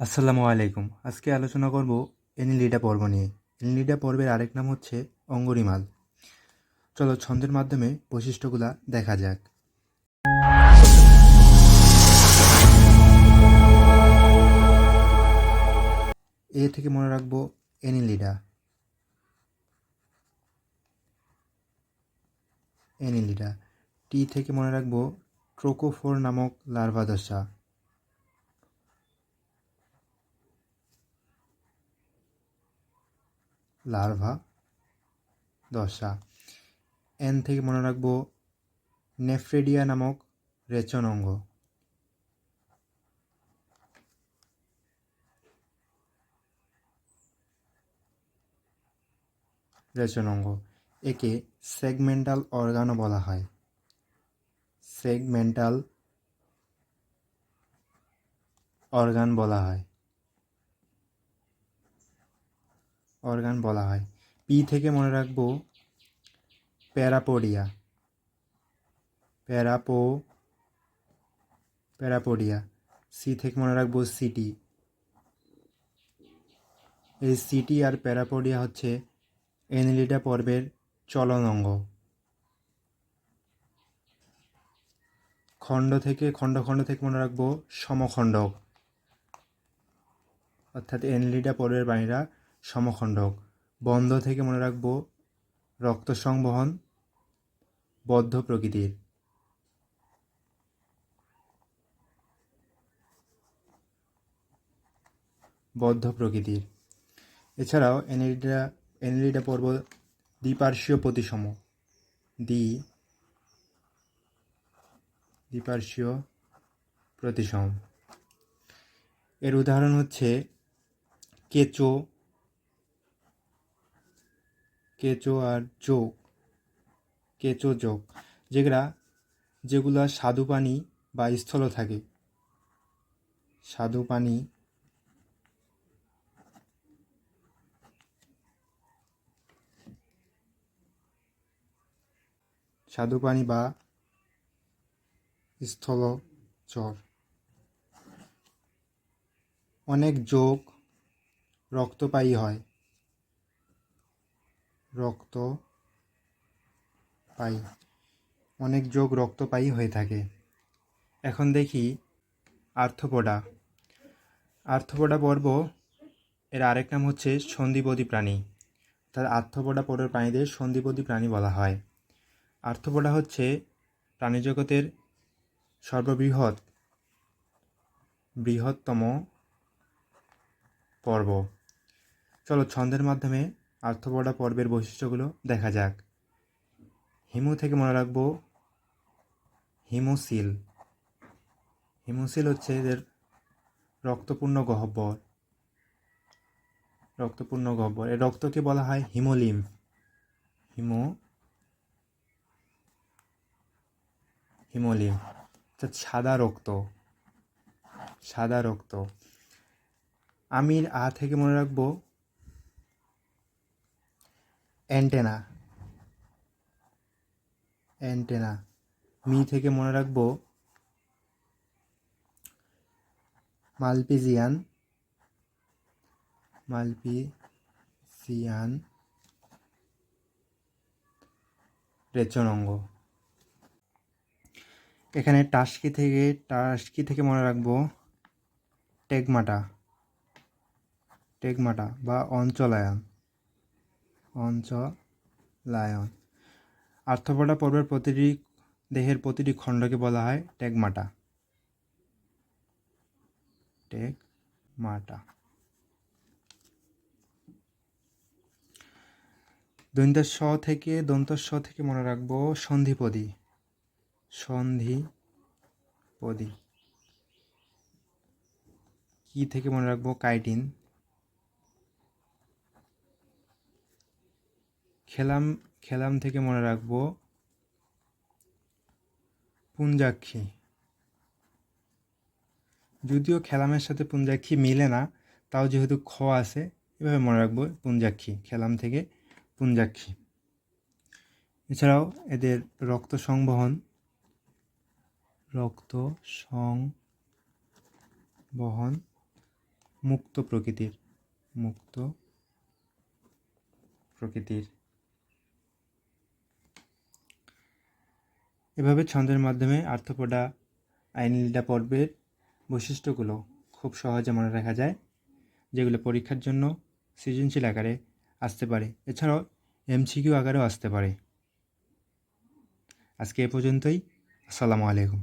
আসসালামু আলাইকুম। আজকে আলোচনা করব এনিলিডা পর্ব নিয়ে। এনিলিডা পর্বের আরেক নাম হচ্ছে অঙ্গরিমাল। চলো ছন্দের মাধ্যমে বৈশিষ্ট্যগুলা দেখা যাক। এ থেকে মনে রাখব এনিলিডা এনিলিডা টি থেকে মনে রাখব ট্রোকোফোর নামক লার্ভা লার্ভা, দশা। এন থেকে মনে রাখব, নেফ্রেডিয়া নামক রেচন অঙ্গ। রেচন অঙ্গ। একে সেগমেন্টাল অর্গানও বলা হয়। সেগমেন্টাল অর্গান বলা হয়। অর্গান বলা হয়। পি থেকে মনে রাখব প্যারাপোডিয়া। প্যারাপো, প্যারাপোডিয়া। সি থেকে মনে রাখব সিটি। এই সিটি আর প্যারাপোডিয়া হচ্ছে এনলিডা পর্বের চলন অঙ্গ। খণ্ড থেকে, খণ্ড খণ্ড থেকে মনে রাখব সমখণ্ডক। অর্থাৎ এনলিডা পর্বের প্রাণীরা সমখণ্ডক। বন্ধ থেকে মনে রাখব, রক্ত সংবহন বদ্ধ প্রকৃতির। বদ্ধ প্রকৃতির। এছাড়াও এনএলিডা এনএলিডা পর্ব দ্বিপার্শ্বীয় প্রতিসম। দ্বি, দ্বিপার্শ্বীয় প্রতিসম। এর উদাহরণ হচ্ছে কেঁচো কেঁচো আর যোগ কেঁচো যোগ যেগুলা যেগুলা স্বাদু পানি বা স্থল থাকে। স্বাদু পানি স্বাদু পানি বা স্থলচর অনেক যোগ রক্তপায়ী হয়। রক্ত পাই। অনেক যোগ রক্তপায়ী হয়ে থাকে। এখন দেখি আর্থপোডা। আর্থপোডা পর্ব, এর আরেক নাম হচ্ছে সন্ধিপদী প্রাণী। অর্থাৎ আর্থপোডা পর্বের প্রাণীদের সন্ধিপদী প্রাণী বলা হয়। আর্থপোডা হচ্ছে প্রাণীজগতের সর্ববৃহৎ, বৃহত্তম পর্ব। চলো ছন্দের মাধ্যমে আর্থপোডা পর্বের বৈশিষ্ট্যগুলো দেখা যাক। হিমু থেকে মনে রাখব, হিমোসিল। হিমোসিল হচ্ছে এদের রক্তপূর্ণ গহ্বর। রক্তপূর্ণ গহ্বর। এই রক্তকে বলা হয় হিমোলিম। হিমো, হিমোলিম। অর্থাৎ সাদা রক্ত। সাদা রক্ত। আমির আ থেকে মনে রাখব অ্যান্টেনা। অ্যান্টেনা। মি থেকে মনে রাখব, মালপিজিয়ান। মালপিজিয়ান। রেচন অঙ্গ এখানে টাস্কি থেকে টাস্কি থেকে মনে রাখব, টেগমাটা। টেগমাটা বা অঞ্চলায়ন। অঞ্চলায়ন। আর্থপোডা পর্বের প্রতিটি দেহের প্রতিটি খণ্ডকে বলা হয় টেগমাটা। টেগমাটা। দন্তের স থেকে দন্তস্ব থেকে মনে রাখব সন্ধিপদী। সন্ধিপদী। কি থেকে মনে রাখব? কাইটিন। খেলাম খেলাম থেকে মনে রাখব, পুঞ্জাক্ষী। যদিও খেলামের সাথে পুঞ্জাক্ষী মিলে না, তাও যেহেতু খ আছে, এভাবে মনে রাখব, পুঞ্জাক্ষী, খেলাম থেকে পুঞ্জাক্ষী। এছাড়াও এদের রক্ত সংবহন রক্ত সংবহন মুক্ত প্রকৃতির মুক্ত প্রকৃতির এভাবে ছন্দের মাধ্যমে আর্থপডা, আইনলিডা পর্বের বৈশিষ্ট্যগুলো খুব সহজে মনে রাখা যায়, যেগুলো পরীক্ষার জন্য সৃজনশীল আকারে আসতে পারে। এছাড়াও এমসিকিউ আকারেও আসতে পারে। আজকে এ পর্যন্তই। আসসালামু আলাইকুম।